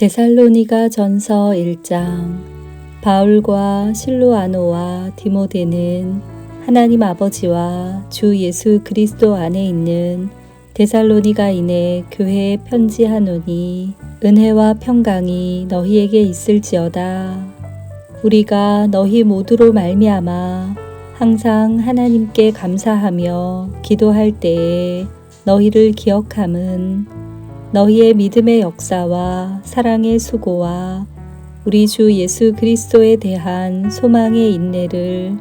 데살로니가 전서 1장 바울과 실로아노와 디모데는 하나님 아버지와 주 예수 그리스도 안에 있는 데살로니가인의 교회에 편지하노니 은혜와 평강이 너희에게 있을지어다. 우리가 너희 모두로 말미암아 항상 하나님께 감사하며 기도할 때에 너희를 기억함은 너희의 믿음의 역사와 사랑의 수고와 우리 주 예수 그리스도에 대한 소망의 인내를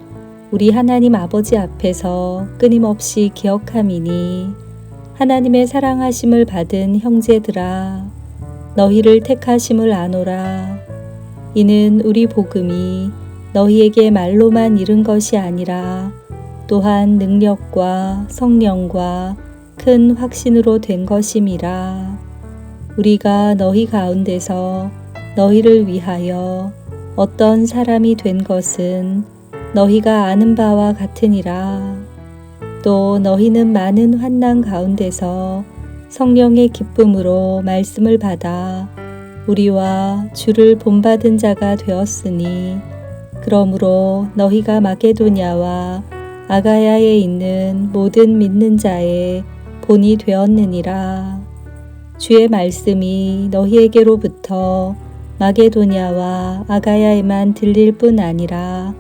우리 하나님 아버지 앞에서 끊임없이 기억함이니 하나님의 사랑하심을 받은 형제들아 너희를 택하심을 아노라. 이는 우리 복음이 너희에게 말로만 이른 것이 아니라 또한 능력과 성령과 큰 확신으로 된 것임이라. 우리가 너희 가운데서 너희를 위하여 어떤 사람이 된 것은 너희가 아는 바와 같으니라. 또 너희는 많은 환난 가운데서 성령의 기쁨으로 말씀을 받아 우리와 주를 본받은 자가 되었으니 그러므로 너희가 마게도냐와 아가야에 있는 모든 믿는 자의 본이 되었느니라. 주의 말씀이 너희에게로부터 마게도냐와 아가야에만 들릴 뿐 아니라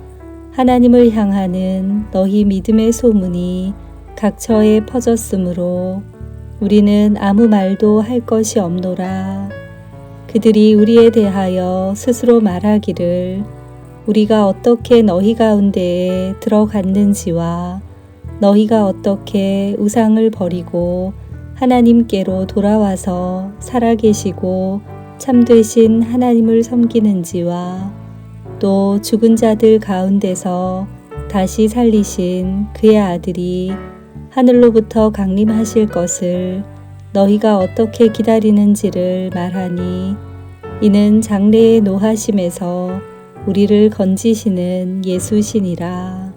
하나님을 향하는 너희 믿음의 소문이 각처에 퍼졌으므로 우리는 아무 말도 할 것이 없노라. 그들이 우리에 대하여 스스로 말하기를 우리가 어떻게 너희 가운데에 들어갔는지와 너희가 어떻게 우상을 버리고 하나님께로 돌아와서 살아계시고 참되신 하나님을 섬기는지와 또 죽은 자들 가운데서 다시 살리신 그의 아들이 하늘로부터 강림하실 것을 너희가 어떻게 기다리는지를 말하니 이는 장래의 노하심에서 우리를 건지시는 예수시니라.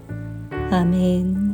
아멘.